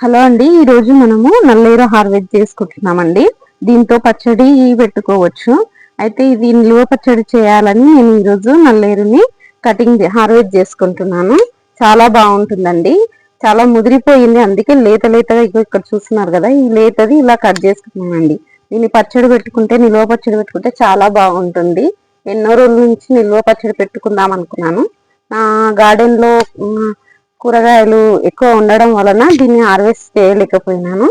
Hello అండి ఈరోజు మనము నల్లేరు హార్వెస్ట్ చేసుకుంటున్నామండి. దీంతో పచ్చడి పెట్టుకోవచ్చు. అయితే ఇది నిలువ పచ్చడి చేయాలని నేను ఈరోజు నల్లేరుని కటింగ్ హార్వెస్ట్ చేసుకుంటున్నాను. చాలా బాగుంటుందండి. చాలా ముదిరిపోయింది. అందుకే లేత లేతగా ఇక్కడ చూస్తున్నారు కదా ఈ లేతది ఇలా కట్ చేసుకుంటున్నానండి దీన్ని పచ్చడి పెట్టుకుంటే నిల్వ పచ్చడి పెట్టుకుంటే చాలా బాగుంటుంది. ఎన్నో రోజుల నుంచి నిల్వ పచ్చడి పెట్టుకుందాం అనుకున్నాను. నా గార్డెన్లో కూరగాయలు ఎక్కువ ఉండడం వలన దీన్ని హార్వెస్ట్ చేయలేకపోయినాను.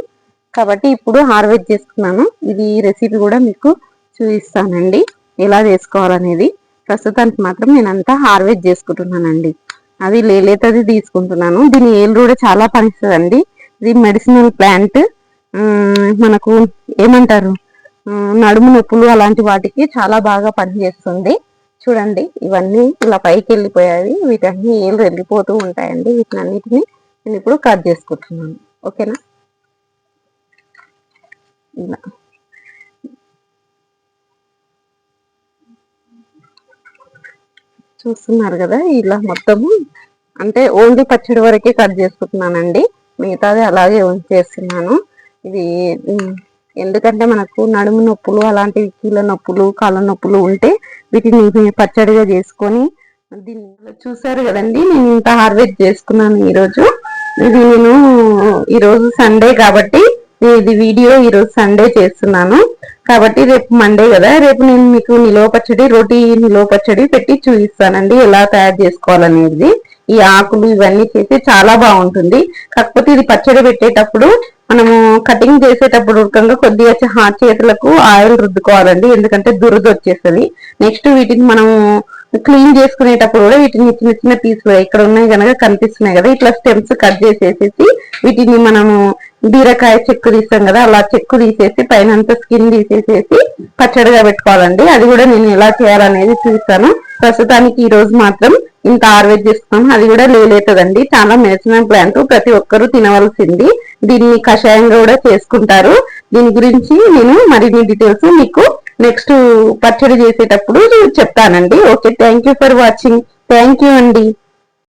కాబట్టి ఇప్పుడు హార్వెస్ట్ చేసుకున్నాను. ఇది రెసిపీ కూడా మీకు చూపిస్తానండి. ఎలా చేసుకోవాలనేది. ప్రస్తుతానికి మాత్రం నేను అంతా హార్వెస్ట్ చేసుకుంటున్నానండి. అది లేలేతది తీసుకుంటున్నాను. దీని ఏళ్ళు కూడా చాలా పనిస్తుందండి ఇది మెడిసినల్ ప్లాంట్. మనకు ఏమంటారు? నడుము నొప్పులు అలాంటి వాటికి చాలా బాగా పనిచేస్తుంది. చూడండి ఇవన్నీ ఇలా పైకి వెళ్ళిపోయాయి. వీటన్ని ఏళ్ళు వెళ్ళిపోతూ ఉంటాయండి. వీటిని అన్నిటిని నేను ఇప్పుడు కట్ చేసుకుంటున్నాను. ఓకేనా? ఇలా. చూస్తున్నారు కదా ఇలా మొత్తము. అంటే ఓన్లీ పచ్చడి వరకే కట్ చేసుకుంటున్నానండి. మిగతాది అలాగే ఉంచేస్తున్నాను. ఇది ఎందుకంటే మనకు నడుము నొప్పులు అలాంటివి కీళ్ళ నొప్పులు కాళ్ళ నొప్పులు ఉంటే వీటిని పచ్చడిగా చేసుకొని దీన్ని చూసారు కదండి నేను ఇంత హార్వెస్ట్ చేసుకున్నాను ఈరోజు. ఇది నేను ఈరోజు సండే కాబట్టి ఇది వీడియో ఈరోజు సండే చేస్తున్నాను. కాబట్టి రేపు మండే కదా రేపు నేను మీకు నిలువ పచ్చడి రోటీ నిలువ పచ్చడి పెట్టి చూపిస్తానండి ఎలా తయారు చేసుకోవాలనేది. ఈ ఆకులు ఇవన్నీ చేసి చాలా బాగుంటుంది. కాకపోతే ఇది పచ్చడి పెట్టేటప్పుడు మనము కటింగ్ చేసేటప్పుడు ఉడకంగా కొద్దిగా హాట్ చేతులకు ఆయిల్ రుద్దుకోవాలండి. ఎందుకంటే దురద వచ్చేస్తుంది. నెక్స్ట్ వీటిని మనము క్లీన్ చేసుకునేటప్పుడు కూడా వీటిని చిన్న చిన్న పీసులు ఇక్కడ ఉన్నాయి కనుక కనిపిస్తున్నాయి కదా. ఇట్లా స్టెమ్స్ కట్ చేసేసేసి వీటిని మనము బీరకాయ చెక్కు తీస్తాం కదా అలా చెక్కు తీసేసి పైన స్కిన్ తీసేసేసి పచ్చడిగా పెట్టుకోవాలండి. అది కూడా నేను ఎలా చేయాలనేది చూస్తాను. ప్రస్తుతానికి ఈ రోజు మాత్రం ఇంత ఆర్వేజ్ చేసుకున్నాం అది కూడా లేలేతదండి చాలా మెడిసినల్ ప్లాంట్ ప్రతి ఒక్కరూ తినవలసింది. దీన్ని కషాయంగా కూడా చేసుకుంటారు. దీని గురించి నేను మరిన్ని డీటెయిల్స్ మీకు నెక్స్ట్ పచ్చడి చేసేటప్పుడు చెప్తానండి. Okay thank for watching thank అండి.